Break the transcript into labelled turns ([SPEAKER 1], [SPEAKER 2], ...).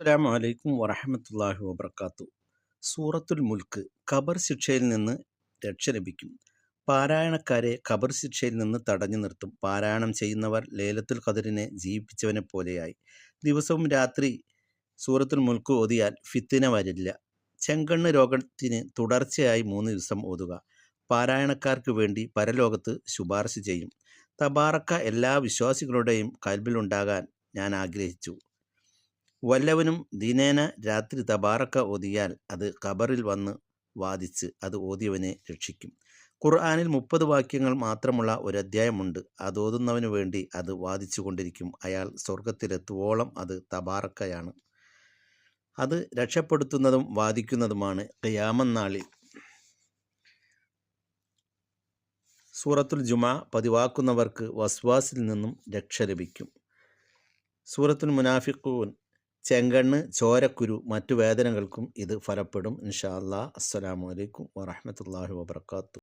[SPEAKER 1] അസ്സാം വലൈക്കും വറഹമത്തല്ലാഹി വബർക്കാത്തു സൂറത്തുൽ മുൽക്ക് ഖബർ ശിക്ഷയിൽ നിന്ന് രക്ഷ ലഭിക്കും. പാരായണക്കാരെ ഖബർ ശിക്ഷയിൽ നിന്ന് തടഞ്ഞു നിർത്തും. പാരായണം ചെയ്യുന്നവർ ലേലത്തുൽ ഖദറിനെ ജീവിപ്പിച്ചവനെ പോലെയായി. ദിവസവും രാത്രി സൂറത്തുൽ മുൽക്ക് ഓതിയാൽ ഫിത്തിന വരില്ല. ചെങ്കണ്ണ് രോഗത്തിന് തുടർച്ചയായി മൂന്ന് ദിവസം ഓതുക. പാരായണക്കാർക്ക് വേണ്ടി പരലോകത്ത് ശുപാർശ ചെയ്യും. തബാറക്ക എല്ലാ വിശ്വാസികളുടെയും കൽബിലുണ്ടാകാൻ ഞാൻ ആഗ്രഹിച്ചു. വല്ലവനും ദിനേന രാത്രി തബാറക്ക ഓതിയാൽ അത് ഖബറിൽ വന്ന് വാദിച്ച് അത് ഓതിയവനെ രക്ഷിക്കും. ഖുർആാനിൽ മുപ്പത് വാക്യങ്ങൾ മാത്രമുള്ള ഒരു അധ്യായമുണ്ട് അത് ഓതുന്നവന് വേണ്ടി അത് വാദിച്ചു കൊണ്ടിരിക്കും. അയാൾ സ്വർഗത്തിലെത്തുവോളം അത് തബാറക്കയാണ്. അത് രക്ഷപ്പെടുത്തുന്നതും വാദിക്കുന്നതുമാണ് ഖിയാമന്നാളിൽ സൂറത്തുൽ ജുമാ പതിവാക്കുന്നവർക്ക് വസ്വാസിൽ നിന്നും രക്ഷ ലഭിക്കും. സൂറത്തുൽ മുനാഫിഖൂൻ ചെങ്കണ്ണ് ചോരക്കുരു മറ്റു വേദനകൾക്കും ഇത് ഫലപ്പെടും. ഇൻഷാ അല്ലാ അസ്സലാമു അലൈക്കും